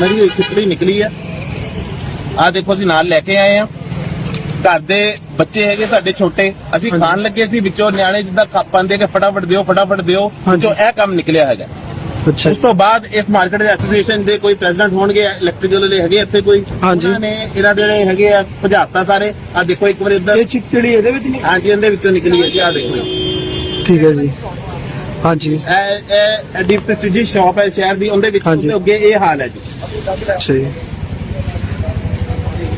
ਮਰੀ ਹੋਈ ਛਿਪਕਲੀ ਨਿਕਲੀ ਆ। ਆ ਦੇਖੋ ਅਸੀਂ ਨਾਲ ਲੈ ਕੇ ਆਏ ਆ। ਘਰ ਦੇ ਬੱਚੇ ਹੈਗੇ ਸਾਡੇ ਛੋਟੇ ਅਸੀਂ ਖਾਣ ਲੱਗੇ ਸੀ ਵਿੱਚੋਂ ਨਿਆਣੇ ਜਿੱਦਾਂ ਖਾਪਾਂ ਦੇ ਕੇ ਫਟਾਫਟ ਦਿਓ ਫਟਾਫਟ ਦਿਓ। ਵਿੱਚੋਂ ਇਹ ਕੰਮ ਨਿਕਲਿਆ ਹੈਗਾ। ਅੱਛਾ। ਉਸ ਤੋਂ ਬਾਅਦ ਇਸ ਮਾਰਕੀਟ ਦੇ ਐਸੋਸੀਏਸ਼ਨ ਦੇ ਕੋਈ ਪ੍ਰੈਜ਼ੀਡੈਂਟ ਹੋਣਗੇ ਇਲੈਕਟ੍ਰੀਕਲ ਵਾਲੇ ਹੈਗੇ ਇੱਥੇ ਕੋਈ। ਉਹਨਾਂ ਨੇ ਇਹਨਾਂ ਦੇ ਜਿਹੜੇ ਹੈਗੇ ਆ ਭਜਾਤਾ ਸਾਰੇ। ਆ ਦੇਖੋ ਇੱਕ ਵਾਰ ਇੱਧਰ। ਇਹ ਚਿੱਕੜੀ ਇਹਦੇ ਵਿੱਚ ਨਹੀਂ ਹਾਂਜੀ ਇਹਦੇ ਵਿੱਚੋਂ ਨਿਕਲੀ ਹੈ ਜੀ ਆ ਦੇਖੋ। ਠੀਕ ਹੈ ਜੀ। ਹਾਂਜੀ। ਇਹ ਇਹ ਡੀਪ ਪ੍ਰੈਸਟੀਜੀ ਸ਼ਾਪ ਹੈ ਸ਼ਹਿਰ ਦੀ ਉਹਦੇ ਵਿੱਚ ਹਾਂਜੀ। ਉਹਦੇ ਅੱਗੇ ਇਹ ਹਾਲ ਹੈ ਜੀ। ਅੱਛਾ ਜੀ।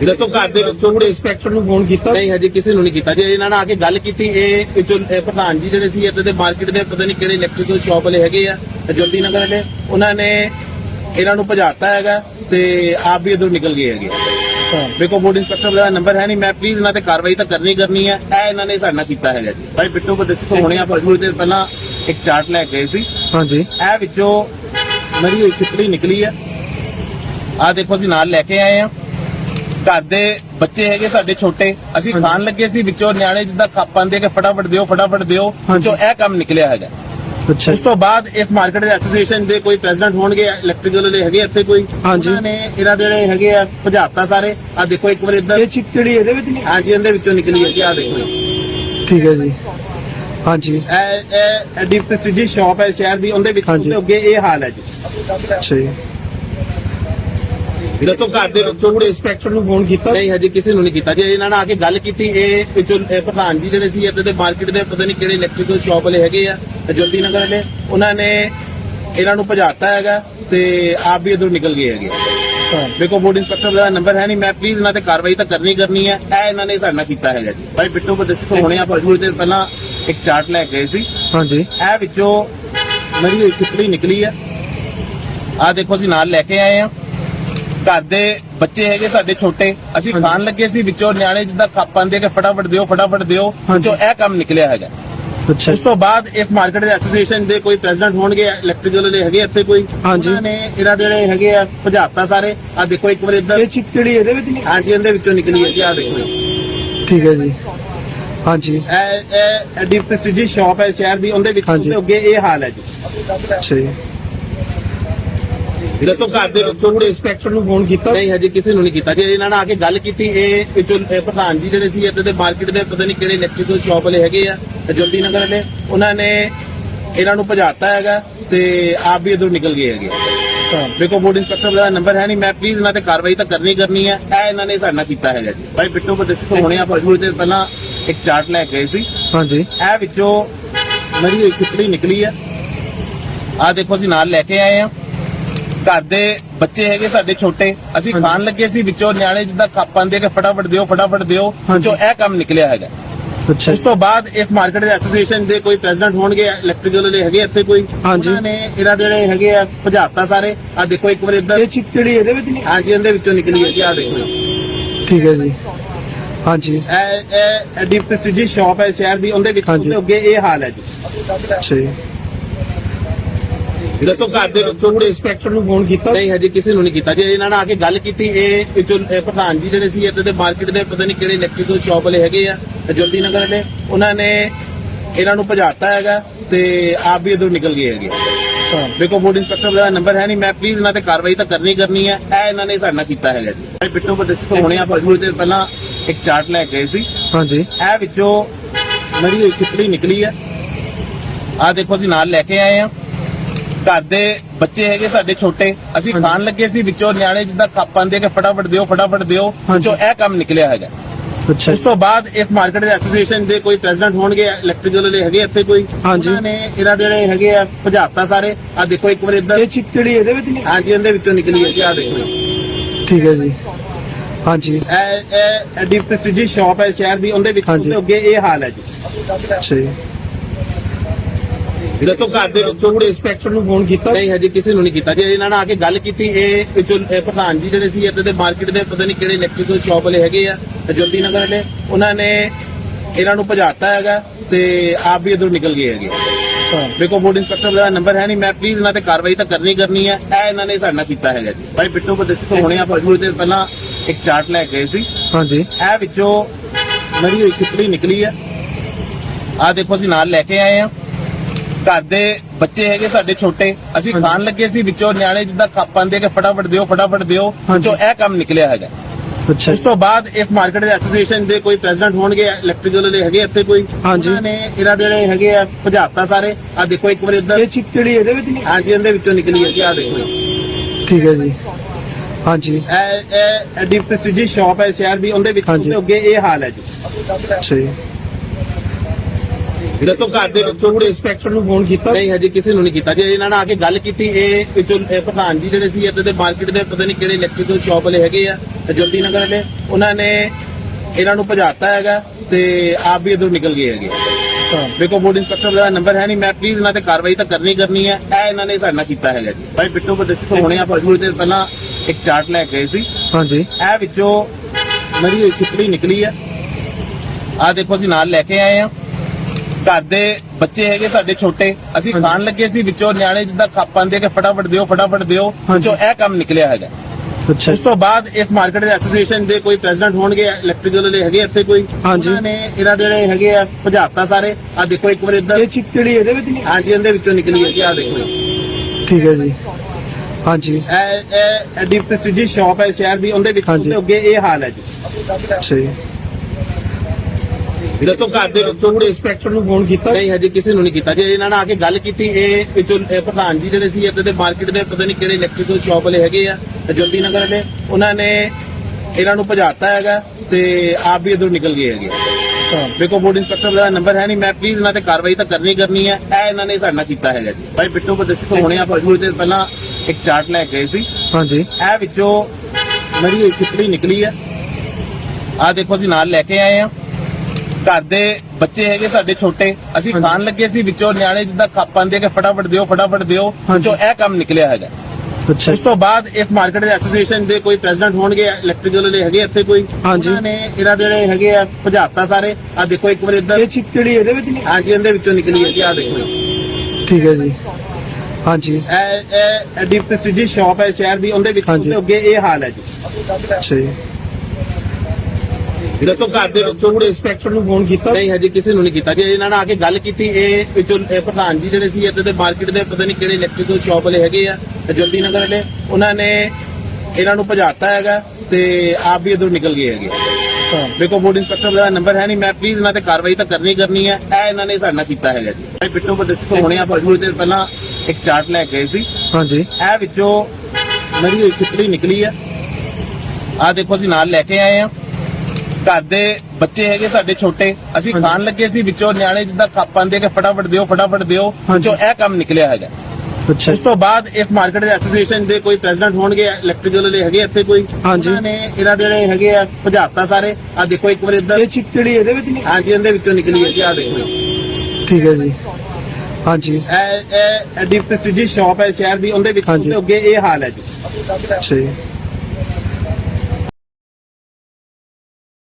ਦੱਸੋ ਘਰ ਦੇ ਵਿੱਚੋਂ ਤੁਹਾਡੇ ਇੰਸਪੈਕਟਰ ਨੂੰ ਫੋਨ ਕੀਤਾ? ਨਹੀਂ ਹਜੇ ਕਿਸੇ ਨੂੰ ਨਹੀਂ ਕੀਤਾ। ਜੇ ਇਹਨਾਂ ਨਾਲ ਆ ਕੇ ਗੱਲ ਕੀਤੀ ਇਹ ਵਿੱਚੋਂ ਇਹ ਪ੍ਰਧਾਨ ਜੀ ਜਿਹੜੇ ਸੀ ਇੱਥੇ ਦੇ ਮਾਰਕੀਟ ਦੇ ਪਤਾ ਨਹੀਂ ਕਿਹੜੇ ਇਲੈਕਟ੍ਰੀਕਲ ਸ਼ਾਪ ਵਾਲੇ ਹੈਗੇ ਆ ਜੋਤੀ ਨਗਰ ਵਾਲੇ ਉਹਨਾਂ ਨੇ ਇਹਨਾਂ ਨੂੰ ਭਜਾਤਾ ਹੈਗਾ ਤੇ ਆਪ ਵੀ ਇਧਰੋਂ ਨਿਕਲ ਗਏ ਹੈਗੇ। ਅੱਛਾ। ਦੇਖੋ ਬੋਰਡ ਇੰਸਪੈਕਟਰ ਦਾ ਨੰਬਰ ਹੈ ਨਹੀਂ ਮੈਂ ਪਲੀਜ਼ ਇਹਨਾਂ ਤੇ ਕਾਰਵਾਈ ਤਾਂ ਕਰਨੀ ਕਰਨੀ ਹੈ ਇਹ ਇਹਨਾਂ ਨੇ ਸਾਡੇ ਨਾਲ ਕੀਤਾ ਹੈਗਾ ਜੀ। ਭਾਈ ਬਿੱਟੂ ਬਦਸ ਤੋਂ ਹੁਣੇ ਆਪਾਂ ਥੋੜੀ ਦੇਰ ਪਹਿਲਾਂ ਇੱਕ ਚਾਰਟ ਲੈ ਕੇ ਗਏ ਸੀ। ਹਾਂਜੀ। ਇਹ ਵਿੱਚੋਂ ਮਰੀ ਹੋਈ ਛਿਪਕਲੀ ਨਿਕਲੀ ਆ। ਆ ਦੇਖੋ ਅਸੀਂ ਨਾਲ ਲੈ ਕੇ ਆਏ ਆ। ਘਰ ਦੇ ਬੱਚੇ ਹੈਗੇ ਸਾਡੇ ਛੋਟੇ ਅਸੀਂ। ਖਾਣ ਲੱਗੇ ਸੀ ਵਿੱਚੋਂ ਨਿਆਣੇ ਜਿੱਦਾਂ ਖਾਪਾਂ ਦੇ ਕੇ ਫਟਾਫਟ ਦਿਓ ਫਟਾਫਟ ਦਿਓ। ਵਿੱਚੋਂ ਇਹ ਕੰਮ ਨਿਕਲਿਆ ਹੈਗਾ। ਅੱਛਾ। ਉਸ ਤੋਂ ਬਾਅਦ ਇਸ ਮਾਰਕੀਟ ਦੇ ਐਸੋਸੀਏਸ਼ਨ ਦੇ ਕੋਈ ਪ੍ਰੈਜ਼ੀਡੈਂਟ ਹੋਣਗੇ ਇਲੈਕਟ੍ਰੀਕਲ ਵਾਲੇ ਹੈਗੇ ਇੱਥੇ ਕੋਈ। ਹਾਂਜੀ। ਉਹਨਾਂ ਨੇ ਇਹਨਾਂ ਦੇ ਜਿਹੜੇ ਹੈਗੇ ਆ ਭਜਾਤਾ ਸਾਰੇ। ਆ ਦੇਖੋ ਇੱਕ ਵਾਰ ਇੱਧਰ। ਇਹ ਚਿੱਕੜੀ ਇਹਦੇ ਵਿੱਚ ਨਹੀਂ ਹਾਂਜੀ ਇਹਦੇ ਵਿੱਚੋਂ ਨਿਕਲੀ ਹੈ ਜੀ ਆ ਦੇਖੋ। ਠੀਕ ਹੈ ਜੀ। ਹਾਂਜੀ। ਇਹ ਇਹ ਡੀਪ ਪ੍ਰੈਸਟੀਜੀ ਸ਼ਾਪ ਹੈ ਸ਼ਹਿਰ ਦੀ ਉਹਦੇ ਵਿੱਚ ਹਾਂਜੀ। ਉਹਦੇ ਅੱਗੇ ਇਹ ਹਾਲ ਹੈ ਜੀ। ਅੱਛਾ ਜੀ। ਦੱਸੋ ਘਰ ਦੇ ਵਿੱਚੋਂ ਤੁਹਾਡੇ ਇੰਸਪੈਕਟਰ ਨੂੰ ਫੋਨ ਕੀਤਾ? ਨਹੀਂ ਹਜੇ ਕਿਸੇ ਨੂੰ ਨਹੀਂ ਕੀਤਾ। ਜੇ ਇਹਨਾਂ ਨਾਲ ਆ ਕੇ ਗੱਲ ਕੀਤੀ ਇਹ ਵਿੱਚੋਂ ਇਹ ਪ੍ਰਧਾਨ ਜੀ ਜਿਹੜੇ ਸੀ ਇੱਥੇ ਦੇ ਮਾਰਕੀਟ ਦੇ ਪਤਾ ਨਹੀਂ ਕਿਹੜੇ ਇਲੈਕਟ੍ਰੀਕਲ ਸ਼ਾਪ ਵਾਲੇ ਹੈਗੇ ਆ ਜੋਤੀ ਨਗਰ ਵਾਲੇ ਉਹਨਾਂ ਨੇ ਇਹਨਾਂ ਨੂੰ ਭਜਾਤਾ ਹੈਗਾ ਤੇ ਆਪ ਵੀ ਇਧਰੋਂ ਨਿਕਲ ਗਏ ਹੈਗੇ। ਅੱਛਾ। ਦੇਖੋ ਬੋਰਡ ਇੰਸਪੈਕਟਰ ਦਾ ਨੰਬਰ ਹੈ ਨਹੀਂ ਮੈਂ ਪਲੀਜ਼ ਇਹਨਾਂ ਤੇ ਕਾਰਵਾਈ ਤਾਂ ਕਰਨੀ ਕਰਨੀ ਹੈ ਇਹ ਇਹਨਾਂ ਨੇ ਸਾਡੇ ਨਾਲ ਕੀਤਾ ਹੈਗਾ ਜੀ। ਭਾਈ ਬਿੱਟੂ ਬਦਸ ਤੋਂ ਹੁਣੇ ਆਪਾਂ ਥੋੜੀ ਦੇਰ ਪਹਿਲਾਂ ਇੱਕ ਚਾਰਟ ਲੈ ਕੇ ਗਏ ਸੀ। ਹਾਂਜੀ। ਇਹ ਵਿੱਚੋਂ ਮਰੀ ਹੋਈ ਛਿਪਕਲੀ ਨਿਕਲੀ ਆ। ਆ ਦੇਖੋ ਅਸੀਂ ਨਾਲ ਲੈ ਕੇ ਆਏ ਆ। ਘਰ ਦੇ ਬੱਚੇ ਹੈਗੇ ਸਾਡੇ ਛੋਟੇ। ਅਸੀਂ। ਖਾਣ ਲੱਗੇ ਸੀ ਵਿੱਚੋਂ ਨਿਆਣੇ ਜਿੱਦਾਂ ਖਾਪਾਂ ਦੇ ਕੇ ਫਟਾਫਟ ਦਿਓ ਫਟਾਫਟ ਦਿਓ। ਵਿੱਚੋਂ ਇਹ ਕੰਮ ਨਿਕਲਿਆ ਹੈਗਾ। ਅੱਛਾ। ਉਸ ਤੋਂ ਬਾਅਦ ਇਸ ਮਾਰਕੀਟ ਦੇ ਐਸੋਸੀਏਸ਼ਨ ਦੇ ਕੋਈ ਪ੍ਰੈਜ਼ੀਡੈਂਟ ਹੋਣਗੇ ਇਲੈਕਟ੍ਰੀਕਲ ਵਾਲੇ ਹੈਗੇ ਇੱਥੇ ਕੋਈ। ਉਹਨਾਂ ਨੇ ਇਹਨਾਂ ਦੇ ਜਿਹੜੇ ਹੈਗੇ ਆ ਭਜਾਤਾ ਸਾਰੇ। ਆ ਦੇਖੋ ਇੱਕ ਵਾਰ ਇੱਧਰ। ਇਹ ਚਿੱਕੜੀ ਇਹਦੇ ਵਿੱਚ ਹਾਂਜੀ ਇਹਦੇ ਵਿੱਚੋਂ ਨਿਕਲੀ ਹੈ ਜੀ ਆ ਦੇਖੋ। ਠੀਕ ਹੈ ਜੀ। ਹਾਂਜੀ। ਇਹ ਇਹ ਡੀਪ ਪ੍ਰੈਸਟੀਜੀ ਸ਼ਾਪ ਹੈ ਸ਼ਹਿਰ ਦੀ ਉਹਦੇ ਵਿੱਚ ਹਾਂਜੀ। ਉਹਦੇ ਅੱਗੇ ਇਹ ਹਾਲ ਹੈ ਜੀ। ਅੱਛਾ ਜੀ। ਦੱਸੋ ਘਰ ਦੇ ਵਿੱਚੋਂ ਤੁਹਾਡੇ ਇੰਸਪੈਕਟਰ ਨੂੰ ਫੋਨ ਕੀਤਾ? ਨਹੀਂ ਹਜੇ ਕਿਸੇ ਨੂੰ ਨਹੀਂ ਕੀਤਾ। ਜੇ ਇਹਨਾਂ ਨਾਲ ਆ ਕੇ ਗੱਲ ਕੀਤੀ ਇਹ ਵਿੱਚੋਂ ਇਹ ਪ੍ਰਧਾਨ ਜੀ ਜਿਹੜੇ ਸੀ ਇੱਥੇ ਦੇ ਮਾਰਕੀਟ ਦੇ ਪਤਾ ਨਹੀਂ ਕਿਹੜੇ ਇਲੈਕਟ੍ਰੀਕਲ ਸ਼ਾਪ ਵਾਲੇ ਹੈਗੇ ਆ ਜੋਤੀ ਨਗਰ ਵਾਲੇ ਉਹਨਾਂ ਨੇ ਇਹਨਾਂ ਨੂੰ ਭਜਾਤਾ ਹੈਗਾ ਤੇ ਆਪ ਵੀ ਇਧਰੋਂ ਨਿਕਲ ਗਏ ਹੈਗੇ। ਅੱਛਾ। ਦੇਖੋ ਬੋਰਡ ਇੰਸਪੈਕਟਰ ਦਾ ਨੰਬਰ ਹੈ ਨਹੀਂ ਮੈਂ ਪਲੀਜ਼ ਇਹਨਾਂ ਤੇ ਕਾਰਵਾਈ ਤਾਂ ਕਰਨੀ ਕਰਨੀ ਹੈ ਇਹ ਇਹਨਾਂ ਨੇ ਸਾਡੇ ਨਾਲ ਕੀਤਾ ਹੈਗਾ ਜੀ। ਭਾਈ ਬਿੱਟੂ ਬਦਸ ਤੋਂ ਹੁਣੇ ਆਪਾਂ ਥੋੜੀ ਦੇਰ ਪਹਿਲਾਂ ਇੱਕ ਚਾਰਟ ਲੈ ਕੇ ਗਏ ਸੀ। ਹਾਂਜੀ। ਇਹ ਵਿੱਚੋਂ ਮਰੀ ਹੋਈ ਛਿਪਕਲੀ ਨਿਕਲੀ ਆ। ਆ ਦੇਖੋ ਅਸੀਂ ਨਾਲ ਲੈ ਕੇ ਆਏ ਆ। ਘਰ ਦੇ ਬੱਚੇ ਹੈਗੇ ਸਾਡੇ ਛੋਟੇ। ਅਸੀਂ। ਖਾਣ ਲੱਗੇ ਸੀ ਵਿੱਚੋਂ ਨਿਆਣੇ ਜਿੱਦਾਂ ਖਾਪਾਂ ਦੇ ਕੇ ਫਟਾਫਟ ਦਿਓ ਫਟਾਫਟ ਦਿਓ। ਵਿੱਚੋਂ ਇਹ ਕੰਮ ਨਿਕਲਿਆ ਹੈਗਾ। ਅੱਛਾ। ਉਸ ਤੋਂ ਬਾਅਦ ਇਸ ਮਾਰਕੀਟ ਦੇ ਐਸੋਸੀਏਸ਼ਨ ਦੇ ਕੋਈ ਪ੍ਰੈਜ਼ੀਡੈਂਟ ਹੋਣਗੇ ਇਲੈਕਟ੍ਰੀਕਲ ਵਾਲੇ ਹੈਗੇ ਇੱਥੇ ਕੋਈ। ਉਹਨਾਂ ਨੇ ਇਹਨਾਂ ਦੇ ਜਿਹੜੇ ਹੈਗੇ ਆ ਭਜਾਤਾ ਸਾਰੇ। ਆ ਦੇਖੋ ਇੱਕ ਵਾਰ ਇੱਧਰ। ਇਹ ਚਿੱਕੜੀ ਇਹਦੇ ਵਿੱਚ ਨਹੀਂ ਹਾਂਜੀ ਇਹਦੇ ਵਿੱਚੋਂ ਨਿਕਲੀ ਹੈ ਜੀ ਆ ਦੇਖੋ। ਠੀਕ ਹੈ ਜੀ। ਹਾਂਜੀ। ਇਹ ਇਹ ਡੀਪ ਪ੍ਰੈਸਟੀਜੀ ਸ਼ਾਪ ਹੈ ਸ਼ਹਿਰ ਦੀ ਉਹਦੇ ਵਿੱਚ ਹਾਂਜੀ। ਉਹਦੇ ਅੱਗੇ ਇਹ ਹਾਲ ਹੈ ਜੀ। ਅੱਛਾ ਜੀ। ਦੱਸੋ ਘਰ ਦੇ ਵਿੱਚੋਂ ਤੁਹਾਡੇ ਇੰਸਪੈਕਟਰ ਨੂੰ ਫੋਨ ਕੀਤਾ? ਨਹੀਂ ਹਜੇ ਕਿਸੇ ਨੂੰ ਨਹੀਂ ਕੀਤਾ। ਜੇ ਇਹਨਾਂ ਨਾਲ ਆ ਕੇ ਗੱਲ ਕੀਤੀ ਇਹ ਵਿੱਚੋਂ ਇਹ ਪ੍ਰਧਾਨ ਜੀ ਜਿਹੜੇ ਸੀ ਇੱਥੇ ਦੇ ਮਾਰਕੀਟ ਦੇ ਪਤਾ ਨਹੀਂ ਕਿਹੜੇ ਇਲੈਕਟ੍ਰੀਕਲ ਸ਼ਾਪ ਵਾਲੇ ਹੈਗੇ ਆ ਜੋਤੀ ਨਗਰ ਵਾਲੇ ਉਹਨਾਂ ਨੇ ਇਹਨਾਂ ਨੂੰ ਭਜਾਤਾ ਹੈਗਾ ਤੇ ਆਪ ਵੀ ਇਧਰੋਂ ਨਿਕਲ ਗਏ ਹੈਗੇ। ਅੱਛਾ। ਦੇਖੋ ਬੋਰਡ ਇੰਸਪੈਕਟਰ ਦਾ ਨੰਬਰ ਹੈ ਨਹੀਂ ਮੈਂ ਪਲੀਜ਼ ਇਹਨਾਂ ਤੇ ਕਾਰਵਾਈ ਤਾਂ ਕਰਨੀ ਕਰਨੀ ਹੈ ਇਹ ਇਹਨਾਂ ਨੇ ਸਾਡੇ ਨਾਲ ਕੀਤਾ ਹੈਗਾ ਜੀ। ਭਾਈ ਬਿੱਟੂ ਬਦਸ ਤੋਂ ਹੁਣੇ ਆਪਾਂ ਥੋੜੀ ਦੇਰ ਪਹਿਲਾਂ ਇੱਕ ਚਾਰਟ ਲੈ ਕੇ ਗਏ ਸੀ। ਹਾਂਜੀ। ਇਹ ਵਿੱਚੋਂ ਮਰੀ ਹੋਈ ਛਿਪਕਲੀ ਨਿਕਲੀ ਆ। ਆ ਦੇਖੋ ਅਸੀਂ ਨਾਲ ਲੈ ਕੇ ਆਏ ਆ। ਘਰ ਦੇ ਬੱਚੇ ਹੈਗੇ ਸਾਡੇ ਛੋਟੇ ਅਸੀਂ। ਖਾਣ ਲੱਗੇ ਸੀ ਵਿੱਚੋਂ ਨਿਆਣੇ ਜਿੱਦਾਂ ਖਾਪਾਂ ਦੇ ਕੇ ਫਟਾਫਟ ਦਿਓ ਫਟਾਫਟ ਦਿਓ। ਵਿੱਚੋਂ ਇਹ ਕੰਮ ਨਿਕਲਿਆ ਹੈਗਾ। ਅੱਛਾ। ਉਸ ਤੋਂ ਬਾਅਦ ਇਸ ਮਾਰਕੀਟ ਦੇ ਐਸੋਸੀਏਸ਼ਨ ਦੇ ਕੋਈ ਪ੍ਰੈਜ਼ੀਡੈਂਟ ਹੋਣਗੇ ਇਲੈਕਟ੍ਰੀਕਲ ਵਾਲੇ ਹੈਗੇ ਇੱਥੇ ਕੋਈ। ਉਹਨਾਂ ਨੇ ਇਹਨਾਂ ਦੇ ਜਿਹੜੇ ਹੈਗੇ ਆ ਭਜਾਤਾ ਸਾਰੇ। ਆ ਦੇਖੋ ਇੱਕ ਵਾਰ ਇੱਧਰ। ਇਹ ਚਿੱਕੜੀ ਇਹਦੇ ਵਿੱਚ ਨਹੀਂ ਹਾਂਜੀ ਇਹਦੇ ਵਿੱਚੋਂ ਨਿਕਲੀ ਹੈ ਜੀ ਆ ਦੇਖੋ। ਠੀਕ ਹੈ ਜੀ। ਹਾਂਜੀ। ਇਹ ਇਹ ਡੀਪ ਪ੍ਰੈਸਟੀਜੀ ਸ਼ਾਪ ਹੈ ਸ਼ਹਿਰ ਦੀ ਉਹਦੇ ਵਿੱਚ ਹਾਂਜੀ। ਉਹਦੇ ਅੱਗੇ ਇਹ ਹਾਲ ਹੈ ਜੀ। ਅੱਛਾ ਜੀ। ਦੱਸੋ ਘਰ ਦੇ ਵਿੱਚੋਂ ਤੁਹਾਡੇ ਇੰਸਪੈਕਟਰ ਨੂੰ ਫੋਨ ਕੀਤਾ? ਨਹੀਂ ਹਜੇ ਕਿਸੇ ਨੂੰ ਨਹੀਂ ਕੀਤਾ। ਜੇ ਇਹਨਾਂ ਨਾਲ ਆ ਕੇ ਗੱਲ ਕੀਤੀ ਇਹ ਵਿੱਚੋਂ ਇਹ ਪ੍ਰਧਾਨ ਜੀ ਜਿਹੜੇ ਸੀ ਇੱਥੇ ਦੇ ਮਾਰਕੀਟ ਦੇ ਪਤਾ ਨਹੀਂ ਕਿਹੜੇ ਇਲੈਕਟ੍ਰੀਕਲ ਸ਼ਾਪ ਵਾਲੇ ਹੈਗੇ ਆ ਜੋਤੀ ਨਗਰ ਵਾਲੇ ਉਹਨਾਂ ਨੇ ਇਹਨਾਂ ਨੂੰ ਭਜਾਤਾ ਹੈਗਾ ਤੇ ਆਪ ਵੀ ਇਧਰੋਂ ਨਿਕਲ ਗਏ ਹੈਗੇ। ਅੱਛਾ। ਦੇਖੋ ਬੋਰਡ ਇੰਸਪੈਕਟਰ ਦਾ ਨੰਬਰ ਹੈ ਨਹੀਂ ਮੈਂ ਪਲੀਜ਼ ਇਹਨਾਂ ਤੇ ਕਾਰਵਾਈ ਤਾਂ ਕਰਨੀ ਕਰਨੀ ਹੈ ਇਹ ਇਹਨਾਂ ਨੇ ਸਾਡੇ ਨਾਲ ਕੀਤਾ ਹੈਗਾ ਜੀ। ਭਾਈ ਬਿੱਟੂ ਬਦਸ ਤੋਂ ਹੁਣੇ ਆਪਾਂ ਥੋੜੀ ਦੇਰ ਪਹਿਲਾਂ ਇੱਕ ਚਾਰਟ ਲੈ ਕੇ ਗਏ ਸੀ। ਹਾਂਜੀ। ਇਹ ਵਿੱਚੋਂ ਮਰੀ ਹੋਈ ਛਿਪਕਲੀ ਨਿਕਲੀ ਆ। ਆ ਦੇਖੋ ਅਸੀਂ ਨਾਲ ਲੈ ਕੇ ਆਏ ਆ। ਘਰ ਦੇ ਬੱਚੇ ਹੈਗੇ ਸਾਡੇ ਛੋਟੇ ਅਸੀਂ। ਖਾਣ ਲੱਗੇ ਸੀ ਵਿੱਚੋਂ ਨਿਆਣੇ ਜਿੱਦਾਂ ਖਾਪਾਂ ਦੇ ਕੇ ਫਟਾਫਟ ਦਿਓ ਫਟਾਫਟ ਦਿਓ। ਵਿੱਚੋਂ ਇਹ ਕੰਮ ਨਿਕਲਿਆ ਹੈਗਾ। ਅੱਛਾ। ਉਸ ਤੋਂ ਬਾਅਦ ਇਸ ਮਾਰਕੀਟ ਦੇ ਐਸੋਸੀਏਸ਼ਨ ਦੇ ਕੋਈ ਪ੍ਰੈਜ਼ੀਡੈਂਟ ਹੋਣਗੇ ਇਲੈਕਟ੍ਰੀਕਲ ਵਾਲੇ ਹੈਗੇ ਇੱਥੇ ਕੋਈ। ਹਾਂਜੀ। ਉਹਨਾਂ ਨੇ ਇਹਨਾਂ ਦੇ ਜਿਹੜੇ ਹੈਗੇ ਆ ਭਜਾਤਾ ਸਾਰੇ। ਆ ਦੇਖੋ ਇੱਕ ਵਾਰ ਇੱਧਰ। ਇਹ ਜਿਹੜੀ ਇਹਦੇ ਵਿੱਚ ਹਾਂਜੀ ਇਹਦੇ ਵਿੱਚੋਂ ਨਿਕਲੀ ਹੈ ਜੀ ਆ ਦੇਖੋ ਠੀਕ ਹੈ ਜੀ। ਹਾਂਜੀ। ਇਹ ਇਹ ਡੀਪ ਪ੍ਰੈਸਟੀਜੀ ਸ਼ਾਪ ਹੈ ਸ਼ਹਿਰ ਦੀ ਉਹਦੇ ਵਿੱਚ ਹਾਂਜੀ। ਉਹਦੇ ਅੱਗੇ ਇਹ ਹਾਲ ਹੈ ਜੀ। ਅੱਛਾ ਜੀ ਦੱਸੋ ਘਰ ਦੇ ਵਿੱਚੋਂ ਤੁਹਾਡੇ ਇੰਸਪੈਕਟਰ ਨੂੰ ਫੋਨ ਕੀਤਾ? ਨਹੀਂ ਹਜੇ ਕਿਸੇ ਨੂੰ ਨਹੀਂ ਕੀਤਾ। ਜੇ ਇਹਨਾਂ ਨਾਲ ਆ ਕੇ ਗੱਲ ਕੀਤੀ ਇਹ ਵਿੱਚੋਂ ਇਹ ਪ੍ਰਧਾਨ ਜੀ ਜਿਹੜੇ ਸੀ ਇੱਥੇ ਦੇ ਮਾਰਕੀਟ ਦੇ ਪਤਾ ਨਹੀਂ ਕਿਹੜੇ ਇਲੈਕਟ੍ਰੀਕਲ ਸ਼ਾਪ ਵਾਲੇ ਹੈਗੇ ਆ ਜਲਦੀ ਨਗਰ ਵਾਲੇ ਉਹਨਾਂ ਨੇ ਇਹਨਾਂ ਨੂੰ ਭਜਾਤਾ ਹੈਗਾ ਤੇ ਆਪ ਵੀ ਇਧਰੋਂ ਨਿਕਲ ਗਏ ਹੈਗੇ। ਦੇਖੋ ਬੋਰਡ ਇੰਸਪੈਕਟਰ ਦਾ ਨੰਬਰ ਹੈ ਨਹੀਂ ਮੈਂ ਪਲੀਜ਼ ਇਹਨਾਂ ਤੇ ਕਾਰਵਾਈ ਤਾਂ ਕਰਨੀ ਕਰਨੀ ਹੈ ਇਹ ਇਹਨਾਂ ਨੇ ਸਾਡੇ ਨਾਲ ਕੀਤਾ ਹੈਗਾ ਜੀ। ਭਾਈ ਬਿੱਟੂ ਬਦਸੀ ਤੋਂ ਹੁਣੇ ਆਪਾਂ ਥੋੜੀ ਦੇਰ ਪਹਿਲਾਂ ਇੱਕ ਚਾਰਟ ਲੈ ਕੇ ਗਏ ਸੀ। ਹਾਂਜੀ। ਇਹ ਵਿੱਚੋਂ ਮਰੀ ਹੋਈ ਛਿਪੜੀ ਨਿਕਲੀ ਹੈ ਆ ਦੇਖੋ ਅਸੀਂ ਨਾਲ ਲੈ ਕੇ ਆਏ ਆ। ਘਰ ਦੇ ਬੱਚੇ ਹੈਗੇ ਸਾਡੇ ਛੋਟੇ। ਅਸੀਂ। ਖਾਣ ਲੱਗੇ ਸੀ ਵਿੱਚੋਂ ਨਿਆਣੇ ਜਿੱਦਾਂ ਖਾਪਾਂ ਦੇ ਕੇ ਫਟਾਫਟ ਦਿਓ ਫਟਾਫਟ ਦਿਓ। ਵਿੱਚੋਂ ਇਹ ਕੰਮ ਨਿਕਲਿਆ ਹੈਗਾ। ਅੱਛਾ। ਉਸ ਤੋਂ ਬਾਅਦ ਇਸ ਮਾਰਕੀਟ ਦੇ ਐਸੋਸੀਏਸ਼ਨ ਦੇ ਕੋਈ ਪ੍ਰੈਜ਼ੀਡੈਂਟ ਹੋਣਗੇ ਇਲੈਕਟ੍ਰੀਕਲ ਵਾਲੇ ਹੈਗੇ ਇੱਥੇ ਕੋਈ। ਉਹਨਾਂ ਨੇ ਇਹਨਾਂ ਦੇ ਜਿਹੜੇ ਹੈਗੇ ਆ ਭਜਾਤਾ ਸਾਰੇ। ਆ ਦੇਖੋ ਇੱਕ ਵਾਰ ਇੱਧਰ। ਇਹ ਚਿਪ ਜਿਹੜੀ ਇਹਦੇ ਵਿੱਚ ਨਹੀਂ? ਹਾਂਜੀ ਇਹਦੇ ਵਿੱਚੋਂ ਨਿਕਲੀ ਹੈ ਜੀ ਆ ਦੇਖੋ। ਠੀਕ ਹੈ ਜੀ। ਹਾਂਜੀ। ਇਹ ਇਹ ਡੀਪ ਪ੍ਰੈਸਟੀਜੀ ਸ਼ਾਪ ਹੈ ਸ਼ਹਿਰ ਦੀ ਉਹਦੇ ਵਿੱਚ ਹਾਂਜੀ। ਉਹਦੇ ਅੱਗੇ ਇਹ ਹਾਲ ਹੈ ਜੀ। ਅੱਛਾ ਜੀ। ਦੱਸੋ ਘਰ ਦੇ ਵਿੱਚੋਂ ਤੁਹਾਡੇ ਇੰਸਪੈਕਟਰ ਨੂੰ ਫੋਨ ਕੀਤਾ? ਨਹੀਂ ਹਜੇ ਕਿਸੇ ਨੂੰ ਨਹੀਂ ਕੀਤਾ। ਜੇ ਇਹਨਾਂ ਨਾਲ ਆ ਕੇ ਗੱਲ ਕੀਤੀ ਇਹ ਵਿੱਚੋਂ ਇਹ ਪ੍ਰਧਾਨ ਜੀ ਜਿਹੜੇ ਸੀ ਇੱਥੇ ਦੇ ਮਾਰਕੀਟ ਦੇ ਪਤਾ ਨਹੀਂ ਕਿਹੜੇ ਇਲੈਕਟ੍ਰੀਕਲ ਸ਼ਾਪ ਵਾਲੇ ਹੈਗੇ ਆ ਜਲਦੀ ਨਗਰ ਵਾਲੇ ਉਹਨਾਂ ਨੇ ਇਹਨਾਂ ਨੂੰ ਭਜਾਤਾ ਹੈਗਾ ਤੇ ਆਪ ਵੀ ਇਧਰੋਂ ਨਿਕਲ ਗਏ ਹੈਗੇ। ਦੇਖੋ ਬੋਰਡ ਇੰਸਪੈਕਟਰ ਦਾ ਨੰਬਰ ਹੈ ਨਹੀਂ ਮੈਂ ਪਲੀਜ਼ ਇਹਨਾਂ ਤੇ ਕਾਰਵਾਈ ਤਾਂ ਕਰਨੀ ਕਰਨੀ ਹੈ ਇਹ ਇਹਨਾਂ ਨੇ ਸਾਡੇ ਨਾਲ ਕੀਤਾ ਹੈਗਾ ਜੀ। ਭਾਈ ਬਿੱਟੂ ਬਦਸੀ ਤੋਂ ਹੁਣੇ ਆਪਾਂ ਥੋੜੀ ਦੇਰ ਪਹਿਲਾਂ ਇੱਕ ਚਾਰਟ ਲੈ ਕੇ ਗਏ ਸੀ। ਹਾਂਜੀ। ਇਹ ਵਿੱਚੋਂ ਮਰੀ ਹੋਈ ਛਿਪੜੀ ਨਿਕਲੀ ਹੈ ਆ ਦੇਖੋ ਅਸੀਂ ਨਾਲ ਲੈ ਕੇ ਆਏ ਆ। ਘਰ ਦੇ ਬੱਚੇ ਹੈਗੇ ਸਾਡੇ ਛੋਟੇ ਅਸੀਂ। ਖਾਣ ਲੱਗੇ ਸੀ ਵਿੱਚੋਂ ਨਿਆਣੇ ਜਿੱਦਾਂ ਖਾਪਾਂ ਦੇ ਕੇ ਫਟਾਫਟ ਦਿਓ ਫਟਾਫਟ ਦਿਓ। ਵਿੱਚੋਂ ਇਹ ਕੰਮ ਨਿਕਲਿਆ ਹੈਗਾ। ਅੱਛਾ। ਉਸ ਤੋਂ ਬਾਅਦ ਇਸ ਮਾਰਕੀਟ ਦੇ ਐਸੋਸੀਏਸ਼ਨ ਦੇ ਕੋਈ ਪ੍ਰੈਜ਼ੀਡੈਂਟ ਹੋਣਗੇ ਇਲੈਕਟ੍ਰੀਕਲ ਵਾਲੇ ਹੈਗੇ ਇੱਥੇ ਕੋਈ। ਉਹਨਾਂ ਨੇ ਇਹਨਾਂ ਦੇ ਜਿਹੜੇ ਹੈਗੇ ਆ ਭਜਾਤਾ ਸਾਰੇ। ਆ ਦੇਖੋ ਇੱਕ ਵਾਰ ਇੱਧਰ। ਇਹ ਚਿਪ ਜਿਹੜੀ ਇਹਦੇ ਵਿੱਚ ਨਹੀਂ ਹਾਂਜੀ ਇਹਦੇ ਵਿੱਚੋਂ ਨਿਕਲੀ ਹੈ ਜੀ ਆ ਦੇਖੋ। ਠੀਕ ਹੈ ਜੀ। ਹਾਂਜੀ। ਇਹ ਇਹ ਡੀਪ ਪ੍ਰੈਸਟੀਜੀ ਸ਼ਾਪ ਹੈ ਸ਼ਹਿਰ ਦੀ ਉਹਦੇ ਵਿੱਚ ਹਾਂਜੀ। ਉਹਦੇ ਅੱਗੇ ਇਹ ਹਾਲ ਹੈ ਜੀ। ਅੱਛਾ ਜੀ। ਦੱਸੋ ਘਰ ਦੇ ਵਿੱਚੋਂ ਤੁਹਾਡੇ ਇੰਸਪੈਕਟਰ ਨੂੰ ਫੋਨ ਕੀਤਾ? ਨਹੀਂ ਹਜੇ ਕਿਸੇ ਨੂੰ ਨਹੀਂ ਕੀਤਾ। ਜੇ ਇਹਨਾਂ ਨਾਲ ਆ ਕੇ ਗੱਲ ਕੀਤੀ ਇਹ ਵਿੱਚੋਂ ਇਹ ਪ੍ਰਧਾਨ ਜੀ ਜਿਹੜੇ ਸੀ ਇੱਥੇ ਦੇ ਮਾਰਕੀਟ ਦੇ ਪਤਾ ਨਹੀਂ ਕਿਹੜੇ ਇਲੈਕਟ੍ਰੀਕਲ ਸ਼ਾਪ ਵਾਲੇ ਹੈਗੇ ਆ ਜਲਦੀ ਨਗਰ ਵਾਲੇ ਉਹਨਾਂ ਨੇ ਇਹਨਾਂ ਨੂੰ ਭਜਾਤਾ ਹੈਗਾ ਤੇ ਆਪ ਵੀ ਇਧਰੋਂ ਨਿਕਲ ਗਏ ਹੈਗੇ। ਅੱਛਾ। ਦੇਖੋ ਬੋਰਡ ਇੰਸਪੈਕਟਰ ਦਾ ਨੰਬਰ ਹੈ ਨਹੀਂ ਮੈਂ ਪਲੀਜ਼ ਇਹਨਾਂ ਤੇ ਕਾਰਵਾਈ ਤਾਂ ਕਰਨੀ ਕਰਨੀ ਹੈ ਇਹ ਇਹਨਾਂ ਨੇ ਸਾਡੇ ਨਾਲ ਕੀਤਾ ਹੈਗਾ ਜੀ। ਭਾਈ ਬਿੱਟੂ ਬਦਸੀ ਤੋਂ ਹੁਣੇ ਆਪਾਂ ਥੋੜੀ ਦੇਰ ਪਹਿਲਾਂ ਇੱਕ ਚਾਰਟ ਲੈ ਕੇ ਗਏ ਸੀ। ਹਾਂਜੀ। ਇਹ ਵਿੱਚੋਂ ਮਰੀ ਹੋਈ ਛਿਪੜੀ ਨਿਕਲੀ ਹੈ ਆ ਦੇਖੋ ਅਸੀਂ ਨਾਲ ਲੈ ਕੇ ਆਏ ਆ। ਘਰ ਦੇ ਬੱਚੇ ਹੈਗੇ ਸਾਡੇ ਛੋਟੇ ਅਸੀਂ। ਖਾਣ ਲੱਗੇ ਸੀ ਵਿੱਚੋਂ ਨਿਆਣੇ ਜਿੱਦਾਂ ਖਾਪਾਂ ਦੇ ਕੇ ਫਟਾਫਟ ਦਿਓ ਫਟਾਫਟ ਦਿਓ। ਵਿੱਚੋਂ ਇਹ ਕੰਮ ਨਿਕਲਿਆ ਹੈਗਾ। ਅੱਛਾ। ਉਸ ਤੋਂ ਬਾਅਦ ਇਸ ਮਾਰਕੀਟ ਦੇ ਐਸੋਸੀਏਸ਼ਨ ਦੇ ਕੋਈ ਪ੍ਰੈਜ਼ੀਡੈਂਟ ਹੋਣਗੇ ਇਲੈਕਟ੍ਰੀਕਲ ਵਾਲੇ ਹੈਗੇ ਇੱਥੇ ਕੋਈ। ਉਹਨਾਂ ਨੇ ਇਹਨਾਂ ਦੇ ਜਿਹੜੇ ਹੈਗੇ ਆ ਭਜਾਤਾ ਸਾਰੇ। ਆ ਦੇਖੋ ਇੱਕ ਵਾਰ ਇੱਧਰ। ਇਹ ਜਿਹੜੀ ਇਹਦੇ ਵਿੱਚ ਨਹੀਂ ਹਾਂਜੀ ਇਹਦੇ ਵਿੱਚੋਂ ਨਿਕਲੀ ਹੈ ਜੀ ਆ ਦੇਖੋ। ਠੀਕ ਹੈ ਜੀ। ਹਾਂਜੀ। ਇਹ ਇਹ ਡੀਪ ਪ੍ਰੈਸਟੀਜੀ ਸ਼ਾਪ ਹੈ ਸ਼ਹਿਰ ਦੀ ਉਹਦੇ ਵਿੱਚ ਹਾਂਜੀ। ਉਹਦੇ ਅੱਗੇ ਇਹ ਹਾਲ ਹੈ ਜੀ। ਜੀ।